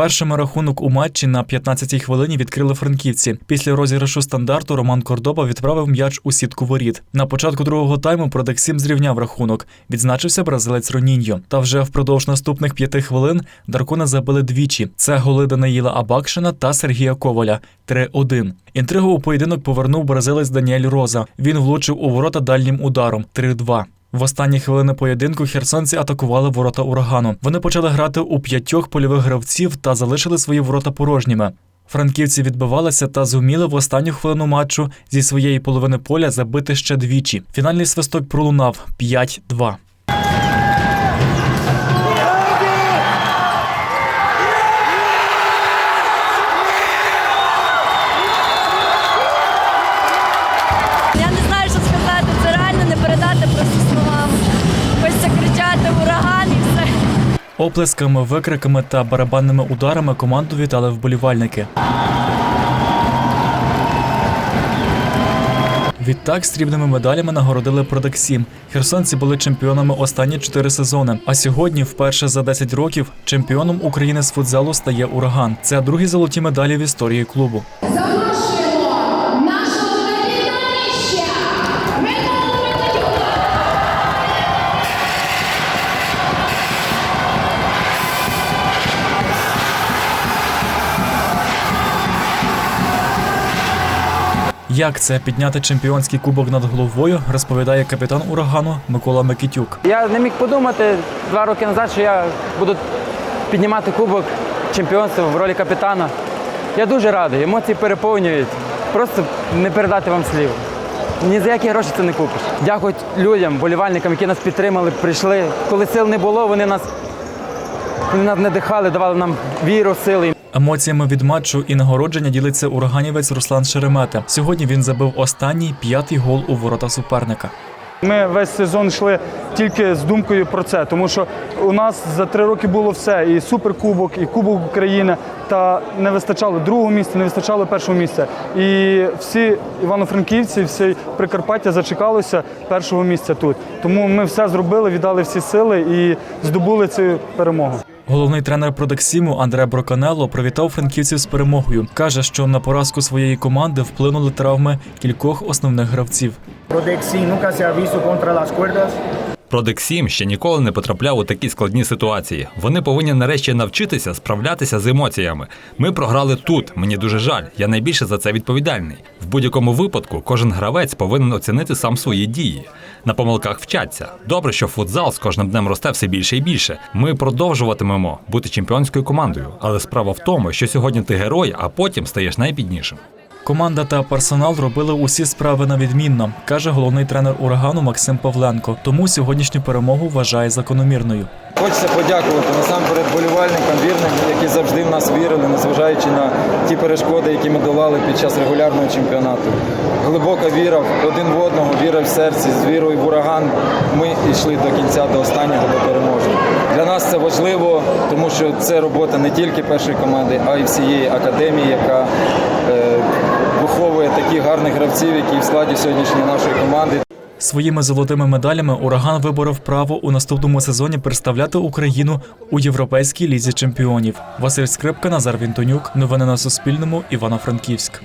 Першими рахунок у матчі на 15-й хвилині відкрили франківці. Після розіграшу стандарту Роман Кордоба відправив м'яч у сітку воріт. На початку другого тайму Продексім зрівняв рахунок. Відзначився бразилець Роніньо. Та вже впродовж наступних п'яти хвилин Даркона забили двічі. Це голи Даниїла Абакшина та Сергія Коваля 3-1. Інтригу у поєдинок повернув бразилець Даніель Роза. Він влучив у ворота дальнім ударом 3-2. В останні хвилини поєдинку херсонці атакували ворота урагану. Вони почали грати у п'ятьох польових гравців та залишили свої ворота порожніми. Франківці відбивалися та зуміли в останню хвилину матчу зі своєї половини поля забити ще двічі. Фінальний свисток пролунав 5-2. Оплесками, викриками та барабанними ударами команду вітали вболівальники. Відтак срібними медалями нагородили Продаксім. Херсонці були чемпіонами останні чотири сезони. А сьогодні, вперше за 10 років, чемпіоном України з футзалу стає ураган. Це другі золоті медалі в історії клубу. Як це підняти чемпіонський кубок над головою, розповідає капітан урагану Микола Микитюк. Я не міг подумати два роки назад, що я буду піднімати кубок чемпіонства в ролі капітана. Я дуже радий, емоції переповнюють. Просто не передати вам слів. Ні за які гроші це не купиш. Дякую людям, болівальникам, які нас підтримали, прийшли. Коли сил не було, вони нас, вони нас надихали, давали нам віру, сили. Емоціями від матчу і нагородження ділиться ураганівець Руслан Шеремета. Сьогодні він забив останній п'ятий гол у ворота суперника. Ми весь сезон йшли тільки з думкою про це, тому що у нас за три роки було все: і суперкубок, і Кубок України. Та не вистачало другого місця, не вистачало першого місця. І всі івано-франківці, всі Прикарпаття зачекалося першого місця тут. Тому ми все зробили, віддали всі сили і здобули цю перемогу. Головний тренер Продексіму Андре Броканело привітав франківців з перемогою. каже, що на поразку своєї команди вплинули травми кількох основних гравців. Prodexi nunca cuerdas. Продексім ще ніколи не потрапляв у такі складні ситуації. Вони повинні нарешті навчитися справлятися з емоціями. Ми програли тут. Мені дуже жаль. Я найбільше за це відповідальний. В будь-якому випадку кожен гравець повинен оцінити сам свої дії. На помилках вчаться. Добре, що футзал з кожним днем росте все більше і більше. Ми продовжуватимемо бути чемпіонською командою. Але справа в тому, що сьогодні ти герой, а потім стаєш найбіднішим. Команда та персонал робили усі справи на відмінно, каже головний тренер урагану Максим Павленко. Тому сьогоднішню перемогу вважає закономірною. Хочеться подякувати насамперед болівальникам, вірним, які завжди в нас вірили, незважаючи на ті перешкоди, які ми долали під час регулярного чемпіонату. Глибока віра один в одного, віра в серці, з вірою в ураган. Ми йшли до кінця, до останнього, до переможі. Для нас це важливо, тому що це робота не тільки першої команди, а й всієї академії, яка е, виховує таких гарних гравців, які в складі сьогоднішньої нашої команди. Своїми золотими медалями ураган виборов право у наступному сезоні представляти Україну у Європейській лізі чемпіонів. Василь Скрипка, Назар Вінтонюк. Новини на Суспільному. Івано-Франківськ.